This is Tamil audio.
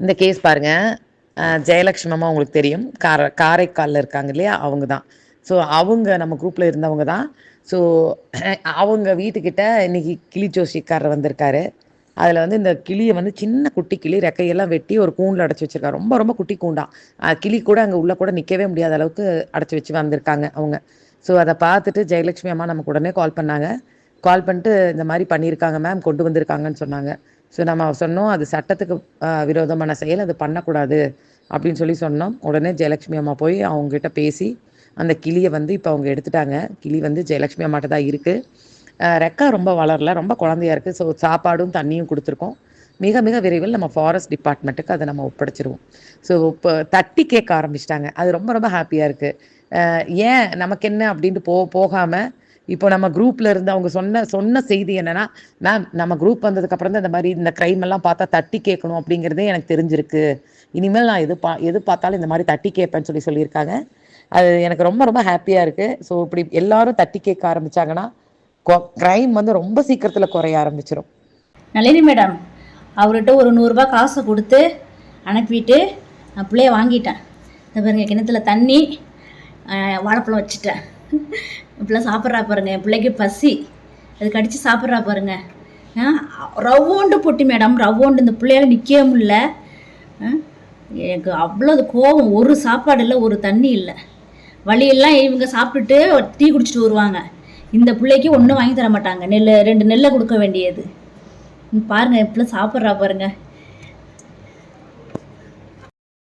இந்த கேஸ் பாருங்க. ஜெயலக்ஷ்மி ஜெயலட்சுமி அம்மா உங்களுக்கு தெரியும். கார காரைக்காலில் இருக்காங்க இல்லையா? அவங்க தான் ஸோ அவங்க நம்ம குரூப்பில் இருந்தவங்க தான். ஸோ அவங்க வீட்டுக்கிட்ட இன்னைக்கு கிளி ஜோஷிக்காரர் வந்திருக்காரு. அதில் வந்து இந்த கிளியை வந்து சின்ன குட்டி கிளி ரெக்கையெல்லாம் வெட்டி ஒரு கூண்டில் அடைச்சி வச்சிருக்காரு. ரொம்ப ரொம்ப குட்டி கூண்டா. கிளி கூட அங்கே உள்ளே கூட நிற்கவே முடியாத அளவுக்கு அடைச்சி வச்சு வந்திருக்காங்க அவங்க. ஸோ அதை பார்த்துட்டு ஜெயலட்சுமி அம்மா நமக்கு உடனே கால் பண்ணாங்க. கால் பண்ணிட்டு இந்த மாதிரி பண்ணியிருக்காங்க மேம் கொண்டு வந்திருக்காங்கன்னு சொன்னாங்க. ஸோ நம்ம சொன்னோம் அது சட்டத்துக்கு விரோதமான செயல் அது பண்ணக்கூடாது அப்படின்னு சொல்லி சொன்னோம். உடனே ஜெயலட்சுமி அம்மா போய் அவங்ககிட்ட பேசி அந்த கிளியை வந்து இப்போ அவங்க எடுத்துட்டாங்க. கிளி வந்து ஜெயலட்சுமி அம்மாட்ட தான் இருக்குது ரெக்கா ரொம்ப வளரல ரொம்ப குழந்தையா இருக்குது ஸோ சாப்பாடும் தண்ணியும் கொடுத்துருக்கோம். மிக மிக விரைவில் நம்ம ஃபாரஸ்ட் டிபார்ட்மெண்ட்டுக்கு அதை நம்ம ஒப்படைச்சிருவோம். ஸோ இப்போ தட்டி கேட்க ஆரம்பிச்சிட்டாங்க. அது ரொம்ப ரொம்ப ஹாப்பியாக இருக்குது ஏன் நமக்கு என்ன அப்படின்ட்டு போ போகாமல் இப்போ நம்ம குரூப்ல இருந்து அவங்க சொன்ன சொன்ன செய்தி என்னன்னா மேம் நம்ம குரூப் வந்ததுக்கு அப்புறம் தான் இந்த மாதிரி இந்த கிரைம் எல்லாம் பார்த்தா தட்டி கேட்கணும் அப்படிங்கிறதே எனக்கு தெரிஞ்சிருக்கு. இனிமேல் நான் எது பா எது பார்த்தாலும் இந்த மாதிரி தட்டி கேட்பேன்னு சொல்லி சொல்லியிருக்காங்க. அது எனக்கு ரொம்ப ரொம்ப ஹாப்பியா இருக்கு. ஸோ இப்படி எல்லாரும் தட்டி கேட்க ஆரம்பிச்சாங்கன்னா கிரைம் வந்து ரொம்ப சீக்கிரத்துல குறைய ஆரம்பிச்சிடும் நளினி மேடம் அவர்கிட்ட ஒரு நூறுரூபா காசு கொடுத்து அனுப்பிட்டு நான் பிள்ளைய வாங்கிட்டேன். இந்த பாருங்க கிணத்துல தண்ணி வாழைப்பழம் வச்சுட்டேன். இப்படிலாம் சாப்பிட்றா பாருங்க என் பிள்ளைக்கு பசி. அது கடித்து சாப்பிட்றா பாருங்க. ரவ்வோண்டு பொட்டி மேடம் ரவ்வோண்டு. இந்த பிள்ளையால நிற்கவே முடியல. எனக்கு அவ்வளோ கோபம். ஒரு சாப்பாடு இல்லை ஒரு தண்ணி இல்லை. வழியெல்லாம் இவங்க சாப்பிட்டுட்டு டீ குடிச்சிட்டு வருவாங்க. இந்த பிள்ளைக்கு ஒன்றும் வாங்கி தர மாட்டாங்க. நெல் ரெண்டு நெல்லை கொடுக்க வேண்டியது. பாருங்கள் பாருங்க எப்படி சாப்பிட்றா பாருங்கள்